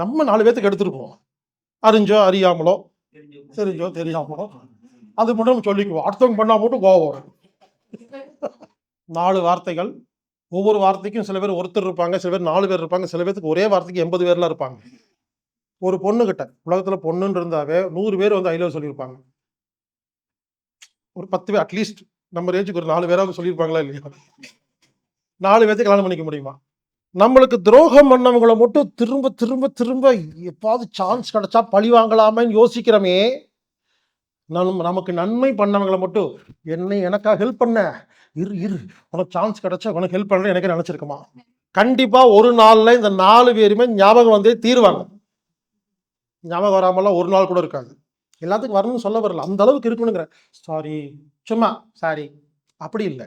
நம்ம நாலு பேத்துக்கு எடுத்துருப்போம். அறிஞ்சோ அறியாமலோ தெரிஞ்சோ தெரியாமலோ. அது மட்டும் நம்ம சொல்லிக்குவோம். அடுத்தவங்க பண்ணா மட்டும் கோவம் வரும். நாலு வார்த்தைகள். ஒவ்வொரு வார்த்தைக்கும் சில பேர் ஒருத்தர் இருப்பாங்க சில பேர் நாலு பேர் இருப்பாங்க சில பேருக்கு ஒரே வார்த்தைக்கு எண்பது பேர்லாம் இருப்பாங்க. ஒரு பொண்ணு கிட்ட உலகத்துல பொண்ணுன்னு இருந்தாவே நூறு பேர் வந்து ஐ லவ் சொல்லியிருப்பாங்க. ஒரு பத்து பேர் அட்லீஸ்ட் நம்ம ரேஞ்சுக்கு ஒரு நாலு பேராவது சொல்லியிருப்பாங்களா இல்லையா? நாலு பேர்த்து கல்யாணம் பண்ணிக்க முடியுமா? நம்மளுக்கு துரோகம் பண்ணவங்களை மட்டும் திரும்ப திரும்ப திரும்ப எப்பாவது சான்ஸ் கிடைச்சா பழி வாங்கலாமேன்னு யோசிக்கிறோமே. நம் நமக்கு நன்மை பண்ணவங்களை மட்டும் என்னை எனக்காக ஹெல்ப் பண்ண. இரு இரு. உனக்கு சான்ஸ் கிடைச்சா உனக்கு ஹெல்ப் பண்ணுற எனக்கு நினச்சிருக்குமா? கண்டிப்பாக ஒரு நாளில் இந்த நாலு பேருமே ஞாபகம் வந்தே தீருவாங்க. ஞாபகம் வராமலாம் ஒரு நாள் கூட இருக்காது. எல்லாத்துக்கும் வரணும்னு சொல்ல வரல. அந்த அளவுக்கு இருக்கணுங்கிற. சாரி சும்மா. சாரி அப்படி இல்லை.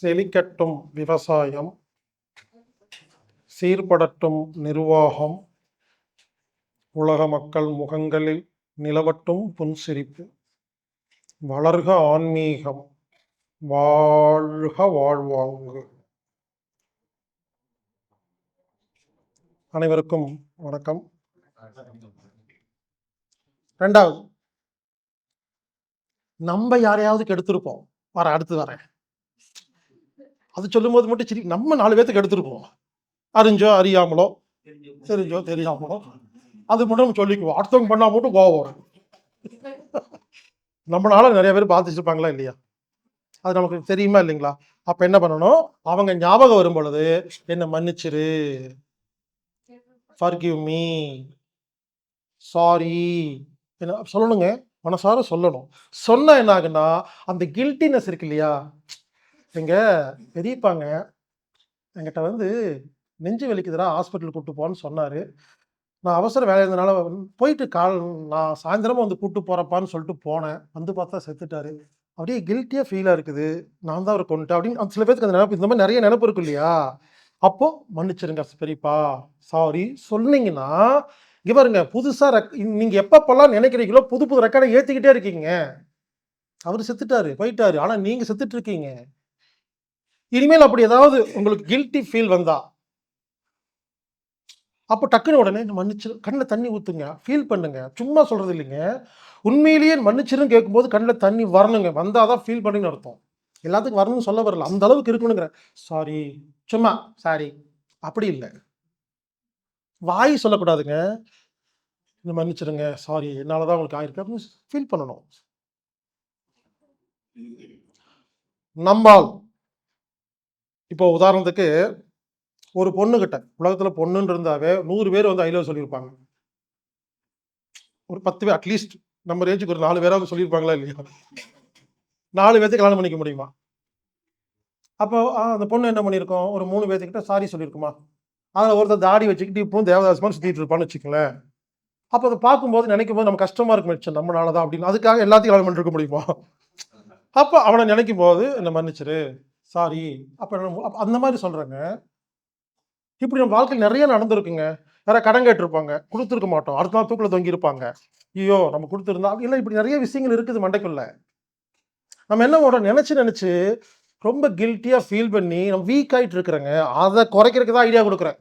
செழிக்கட்டும் விவசாயம் சீர்படட்டும் நிர்வாகம் உலக மக்கள் முகங்களில் நிலவட்டும் புன்சிரிப்பு வளர்க ஆன்மீகம் வாழ்க வாழ்வாங்கு. அனைவருக்கும் வணக்கம். ரெண்டாவது நம்ம யாரையாவது கெடுத்திருப்போம். வர அடுத்து வரேன். அது சொல்லும்போது மட்டும் சரி நம்ம நாலு பேர்த்துக்கு எடுத்துருப்போம். அறிஞ்சோ அறியாமலோ தெரிஞ்சோ தெரியாமலோ. அது மட்டும் நம்ம சொல்லிக்குவோம். அடுத்தவங்க பண்ணா மட்டும் கோவம் வரும். நம்மளால நிறைய பேர் பாதிச்சிருப்பாங்களா இல்லையா? அது நமக்கு தெரியுமா இல்லைங்களா? அப்ப என்ன பண்ணணும்? அவங்க ஞாபகம் வரும் பொழுது என்ன மன்னிச்சிரு. ஃபர்கிவ் மீ சாரி என்ன சொல்லணுங்க. மனசார சொல்லணும். சொன்னா என்ன ஆகுன்னா அந்த கில்ட்டினஸ் இருக்கு இல்லையா? எங்க பெரியப்பாங்க. என்கிட்ட வந்து நெஞ்சு வலிக்குதுடா ஹாஸ்பிட்டல் கூப்பிட்டு போன்னு சொன்னார். நான் அவசர வேலை இருந்தனால போயிட்டு கால் நான் சாயந்தரமாக வந்து கூப்பிட்டு போகிறப்பான்னு சொல்லிட்டு போனேன். வந்து பார்த்தா செத்துட்டாரு. அப்படியே கில்ட்டியாக ஃபீலாக இருக்குது. நான் தான் அவர் கொண்டுட்டேன் அப்படின்னு அந்த சில பேருக்கு அந்த நினப்பு இந்த மாதிரி நிறைய நினப்பு இருக்கு இல்லையா? அப்போது மன்னிச்சிருங்க பெரியப்பா சாரி சொன்னீங்கன்னா இங்கே பாருங்க புதுசாக ரெக் நீங்கள் எப்பப்பெல்லாம் நினைக்கிறீங்களோ புது புது ரெக்கார்டை ஏற்றிக்கிட்டே இருக்கீங்க. அவர் செத்துட்டாரு போயிட்டாரு. ஆனால் நீங்கள் செத்துட்டு இருக்கீங்க. இனிமேல் அப்படி ஏதாவது உங்களுக்கு கில்ட்டி ஃபீல் வந்தா அப்போ டக்குன்னு உடனே மன்னிச்சு கண்ணில் தண்ணி ஊற்றுங்க ஃபீல் பண்ணுங்க. சும்மா சொல்கிறது இல்லைங்க. உண்மையிலேயே மன்னிச்சிருன்னு கேட்கும்போது கண்ணில் தண்ணி வரணுங்க. வந்தால் தான் ஃபீல் பண்ணுன்னு அர்த்தம். எல்லாத்துக்கும் வரணும்னு சொல்ல வரல. அந்த அளவுக்கு இருக்கணுங்கிற. சாரி சும்மா சாரி அப்படி இல்லை. வாய் சொல்லக்கூடாதுங்க. இந்த மன்னிச்சிருங்க. சாரி என்னால் தான் உங்களுக்கு ஆயிருக்கு. அப்படின்னு ஃபீல் பண்ணணும். நம்மால் இப்போ உதாரணத்துக்கு ஒரு பொண்ணுக்கிட்ட உலகத்தில் பொண்ணுன்னு இருந்தாவே நூறு பேர் வந்து ஐலவ் சொல்லியிருப்பாங்க. ஒரு பத்து பேர் அட்லீஸ்ட் நம்ம ரேஞ்சுக்கு ஒரு நாலு பேராவது சொல்லியிருப்பாங்களா இல்லையா? நாலு பேர்த்து கல்யாணம் பண்ணிக்க முடியுமா? அப்போ ஆ, அந்த பொண்ணு என்ன பண்ணியிருக்கோம்? ஒரு மூணு பேர்த்துக்கிட்ட சாரி சொல்லியிருக்குமா? அதில் ஒருத்தர் தாடி வச்சுக்கிட்டு இப்பவும் தேவதாஸ் மாதிரி சுற்றிட்டு இருப்பான்னு வச்சுக்கங்களேன். அப்போ அதை பார்க்கும்போது நினைக்கும் போது நம்ம கஷ்டமாக இருக்கும் மிச்சம் நம்மளால தான் அப்படின்னு. அதுக்காக எல்லாத்தையும் கல்யாணம் பண்ணிருக்க முடியுமா? அப்போ அவனை நினைக்கும் போது என்ன மன்னிச்சிரு சாரி அப்போ அந்த மாதிரி சொல்கிறேங்க இப்படி நம்ம வாழ்க்கையில் நிறைய நடந்திருக்குங்க. யாராவது கடன் கேட்டிருப்பாங்க. கொடுத்துருக்க மாட்டோம். அடுத்த நாள் தூக்கில் தொங்கி இருப்பாங்க. ஐயோ நம்ம கொடுத்துருந்தா இல்லை இப்படி நிறைய விஷயங்கள் இருக்குது மண்டைக்குள்ள. நம்ம என்ன பண்ணுறோம் நினச்சி நினச்சி ரொம்ப கில்ட்டியாக ஃபீல் பண்ணி நம்ம வீக் ஆகிட்டு இருக்கிறேங்க. அதை குறைக்கிறதுக்கு தான் ஐடியா கொடுக்குறேன்.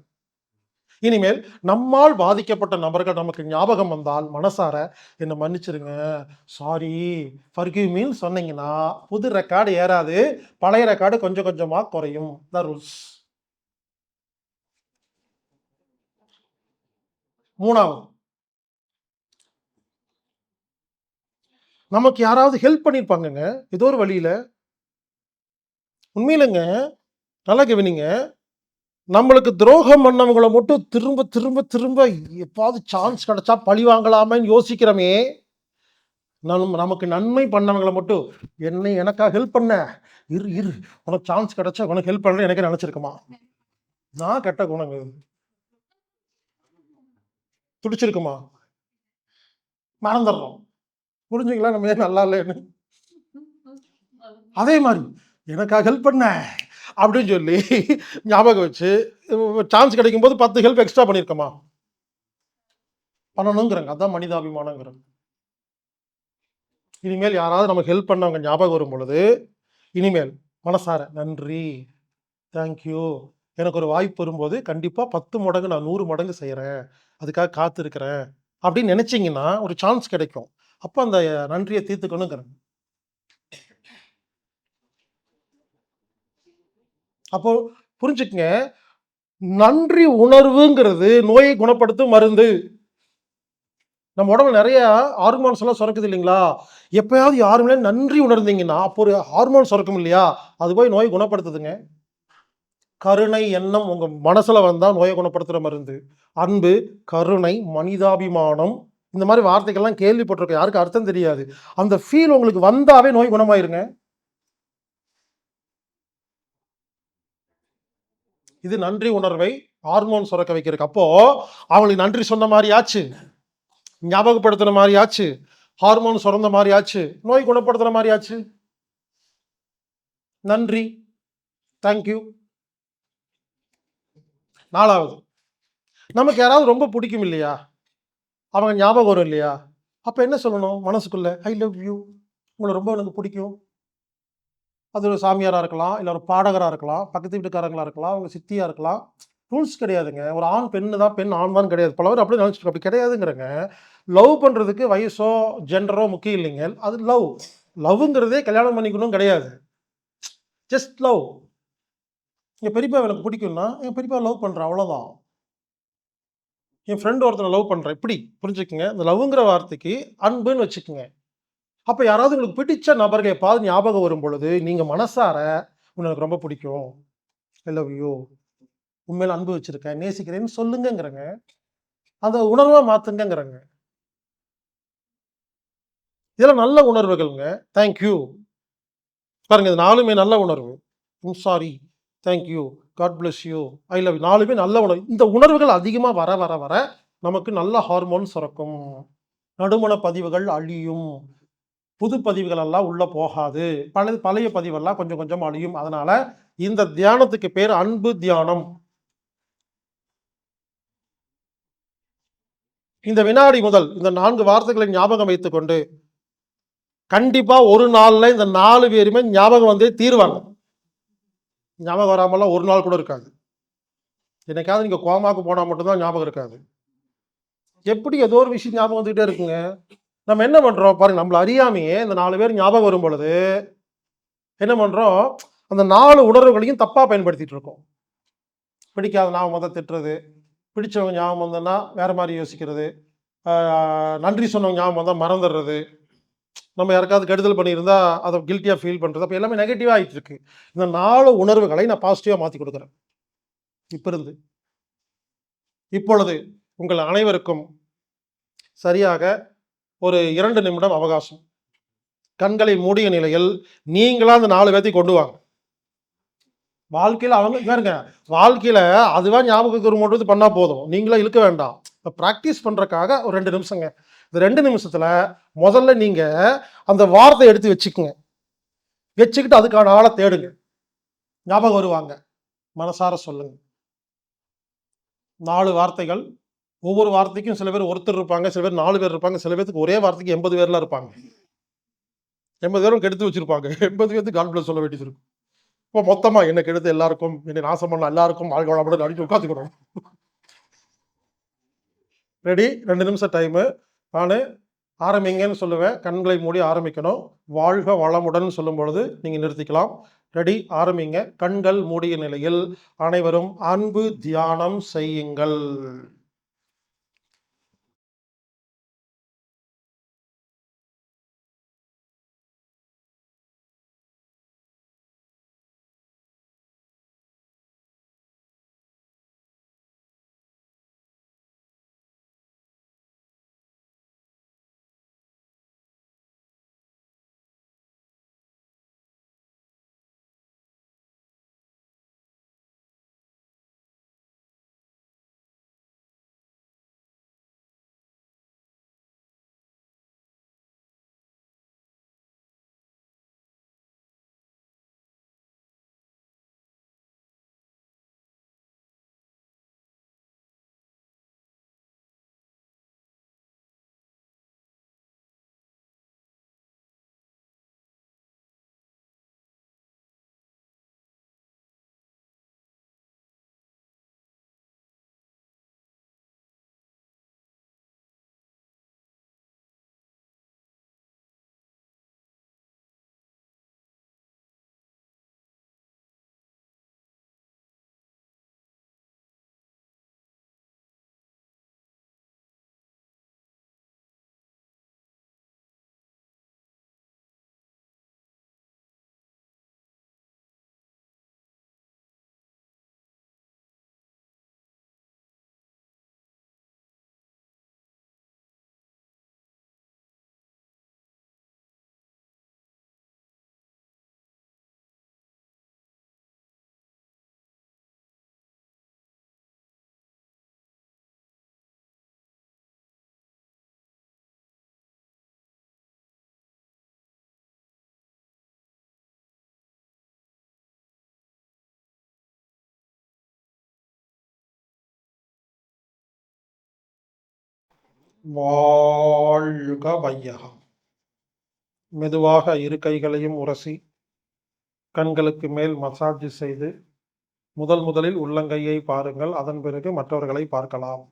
இனிமேல் நம்மால் பாதிக்கப்பட்ட நபர்கள் நமக்கு ஞாபகம் வந்தால் மனசார என்னை மன்னிச்சிருங்க. சாரி ஃபர்கிவ் மீன் சொன்னீங்கன்னா புது ரெக்கார்டு ஏறாது. பழைய ரெக்கார்டு கொஞ்சம் கொஞ்சமாக குறையும். த ரூல்ஸ் மூணாவது. நமக்கு யாராவது ஹெல்ப் பண்ணியிருப்பாங்கங்க ஏதோ ஒரு வழியில். உண்மையிலங்க நல்லா கவனிங்க. நம்மளுக்கு துரோகம் பண்ணவங்களை மட்டும் திரும்ப திரும்ப திரும்ப எப்பாவது சான்ஸ் கிடைச்சா பழி வாங்கலாமேன்னு யோசிக்கிறோமே. நம் நமக்கு நன்மை பண்ணவங்களை மட்டும் என்னை எனக்காக ஹெல்ப் பண்ண? இரு இரு. உனக்கு சான்ஸ் கிடைச்சா உனக்கு ஹெல்ப் பண்ண எனக்கு நினச்சிருக்குமா? நான் கெட்ட குணங்கள் துடிச்சிருக்குமா? மறந்துடுறோம். புரிஞ்சுங்களா? நம்ம ஏன் நல்லா இல்லைன்னு? அதே மாதிரி எனக்காக ஹெல்ப் பண்ண? அப்படின்னு சொல்லி ஞாபகம் வச்சு சான்ஸ் கிடைக்கும் போது பத்து ஹெல்ப் எக்ஸ்ட்ரா பண்ணியிருக்கோமா பண்ணணுங்கிறாங்க அதான் மனிதாபிமானங்கிறாங்க இனிமேல் யாராவது நமக்கு ஹெல்ப் பண்ணவங்க ஞாபகம் வரும் பொழுது இனிமேல் மனசார நன்றி தேங்க்யூ எனக்கு ஒரு வாய்ப்பு வரும்போது கண்டிப்பாக பத்து மடங்கு நான் நூறு மடங்கு செய்கிறேன் அதுக்காக காத்திருக்கிறேன். அப்படின்னு நினச்சிங்கன்னா ஒரு சான்ஸ் கிடைக்கும். அப்போ அந்த நன்றியை தீர்த்துக்கணுங்கிறேன். அப்போ புரிஞ்சுக்கங்க. நன்றி உணர்வுங்கிறது நோயை குணப்படுத்தும் மருந்து. நம்ம உடம்புல நிறைய ஹார்மோன்ஸ் எல்லாம் சுரக்குது இல்லைங்களா? எப்பயாவது யாருமே நன்றி உணர்ந்தீங்கன்னா, அப்போ ஒரு ஹார்மோன் சுரக்கும் இல்லையா? அது போய் நோயை குணப்படுத்துதுங்க. கருணை எண்ணம் உங்க மனசுல வந்தால் நோயை குணப்படுத்துற மருந்து. அன்பு, கருணை, மனிதாபிமானம் இந்த மாதிரி வார்த்தைகள்லாம் கேள்விப்பட்டிருக்கோம். யாருக்கும் அர்த்தம் தெரியாது. அந்த ஃபீல் உங்களுக்கு வந்தாவே நோய் குணமாயிருங்க. இது நன்றி உணர்வை ஹார்மோன் சுரக்க வைக்கிறதுக்கு. அப்போ அவங்களுக்கு நன்றி சொன்ன மாதிரி ஆச்சு. ஞாபகப்படுத்துன மாதிரி ஆச்சு. ஹார்மோன் சுரந்த மாதிரி ஆச்சு. நோய் குணப்படுத்துற மாதிரி ஆச்சு. நன்றி. Thank you. 4வது நமக்கு யாராவது ரொம்ப பிடிக்கும் இல்லையா? அவங்க ஞாபகம் வரும் இல்லையா? அப்போ என்ன சொல்லணும் மனசுக்குள்ள? I love you. உங்களை ரொம்ப எனக்கு பிடிக்கும். அது ஒரு சாமியாராக இருக்கலாம், இல்லை ஒரு பாடகராக இருக்கலாம், பக்கத்து வீட்டுக்காரங்களாக இருக்கலாம், அவங்க சித்தியாக இருக்கலாம். ரூல்ஸ் கிடையாதுங்க. ஒரு ஆண் பெண்ணு தான், பெண் ஆண் தான் கிடையாது. பல பேர் நினச்சிருக்கோம் அப்படி கிடையாதுங்கிறங்க லவ் பண்ணுறதுக்கு வயசோ, ஜெண்டரோ முக்கியம் இல்லைங்க. அது லவ். லவ்ங்கிறதே கல்யாணம் பண்ணிக்கணும் கிடையாது. Just love. என் பெரியப்பாவ எனக்கு பிடிக்கும்னா, என் பெரியப்பா லவ் பண்ணுறேன் அவ்வளோதான். என் ஃப்ரெண்ட் ஒருத்தனை லவ் பண்ணுறேன் இப்படி புரிஞ்சுக்கோங்க இந்த லவ்ங்கிற வார்த்தைக்கு அன்புன்னு வச்சுக்கோங்க அப்போ யாராவது உங்களுக்கு பிடிச்ச நபர்கள் எப்பாவது ஞாபகம் வரும் பொழுது, நீங்கள் மனசார உனக்கு ரொம்ப பிடிக்கும். I love you. அன்பு வச்சுருக்கேன் நேசிக்கிறேன்னு சொல்லுங்கங்கிறேங்க. அந்த உணர்வை மாற்றுங்கிறங்க இதெல்லாம் நல்ல உணர்வுகள்ங்க. Thank you. பாருங்க இது நாலுமே நல்ல உணர்வு. I'm sorry. Thank you. God bless you. I love நாலுமே நல்ல உணர்வு. இந்த உணர்வுகள் அதிகமாக வர வர வர நமக்கு நல்ல ஹார்மோன் சுரக்கும். நடுமண பதிவுகள் அழியும். புது பதிவுகள் எல்லாம் உள்ள போகாது. பழைய பழைய பதிவெல்லாம் கொஞ்சம் கொஞ்சம் அழியும். அதனால இந்த தியானத்துக்கு பேர் அன்பு தியானம். இந்த வினாடி முதல் இந்த நான்கு வார்த்தைகளை ஞாபகம் வைத்துக்கொண்டு, கண்டிப்பா ஒரு நாள்ல இந்த நாலு பேருமே ஞாபகம் வந்தே தீருவாங்க. ஞாபகம் வராமலாம் ஒரு நாள் கூட இருக்காது. என்னைக்காவது நீங்க கோமாக்கு போனா மட்டும்தான் ஞாபகம் இருக்காது. எப்படி ஏதோ ஒரு விஷயம் ஞாபகம் வந்துகிட்டே இருக்குங்க. நம்ம என்ன பண்றோம் பாருங்க, நம்மள அறியாமையே இந்த நாலு பேர் ஞாபகம் வரும் பொழுது, என்ன பண்றோம், அந்த நாலு உணர்வுகளையும் தப்பா பயன்படுத்திட்டு இருக்கோம். பிடிக்காத ஞாபகம் வந்தால் திட்டுறது, பிடிச்சவங்க ஞாபகம் வந்தோம்னா வேற மாதிரி யோசிக்கிறது, நன்றி சொன்னவங்க ஞாபகம் வந்தால் மறந்துடுறது, நம்ம யாருக்காவது கெடுதல் பண்ணியிருந்தா அதை கில்ட்டியாக ஃபீல் பண்ணுறது அப்போ எல்லாமே நெகட்டிவாக ஆகிட்டு இருக்கு. இந்த நாலு உணர்வுகளை நான் பாசிட்டிவாக மாற்றி கொடுக்குறேன் இப்போ இருந்து. இப்பொழுது உங்கள் அனைவருக்கும் சரியாக ஒரு இரண்டு நிமிடம் அவகாசம். கண்களை மூடிய நிலையில் நீங்களாம் அந்த நாலு பேர்த்தையும் கொண்டு வாங்க. வாழ்க்கையில் அவங்க பாருங்க, வாழ்க்கையில் அதுவாக ஞாபகத்துக்கு வரும்போது பண்ணால் போதும். நீங்களே இழுக்க வேண்டாம். இப்போ ப்ராக்டிஸ் பண்ணுறக்காக ஒரு ரெண்டு நிமிஷங்க. இந்த ரெண்டு நிமிஷத்தில் முதல்ல நீங்கள் அந்த வார்த்தை எடுத்து வச்சுக்கோங்க வச்சுக்கிட்டு அதுக்கான ஆளை தேடுங்க. ஞாபகம் வருவாங்க. மனசார சொல்லுங்க. நாலு வார்த்தைகள். ஒவ்வொரு வார்த்தைக்கும் சில பேர் ஒருத்தர் இருப்பாங்க, சில பேர் நாலு பேர் இருப்பாங்க, சில பேருக்கு ஒரே வார்த்தைக்கு 80 பேர்லாம் இருப்பாங்க. 80 பேரும் கெடுத்து வச்சிருப்பாங்க. 80 பேத்துக்கு காட் சொல்ல வேண்டியது இருக்கும். இப்போ மொத்தமாக என்ன கெடுத்து எல்லாருக்கும், என்னை நாசம் பண்ண எல்லாருக்கும் வாழ்க வளமுடன் அடிச்சு உட்காந்துக்கணும். ரெடி? ரெண்டு நிமிஷம் டைமு. நான் ஆரம்பிங்கன்னு சொல்லுவேன். கண்களை மூடி ஆரம்பிக்கணும். வாழ்க வளமுடன் சொல்லும் பொழுது நீங்கள் நிறுத்திக்கலாம். ரெடி? ஆரம்பிங்க. கண்கள் மூடிய நிலையில் அனைவரும் அன்பு தியானம் செய்யுங்கள். வாழ்க வையகம். மெதுவாக இரு கைகளையும் உரசி கண்களுக்கு மேல் மசாஜ் செய்து முதல் முதலில் உள்ளங்கையை பாருங்கள் அதன் பிறகு மற்றவர்களை பார்க்கலாம்.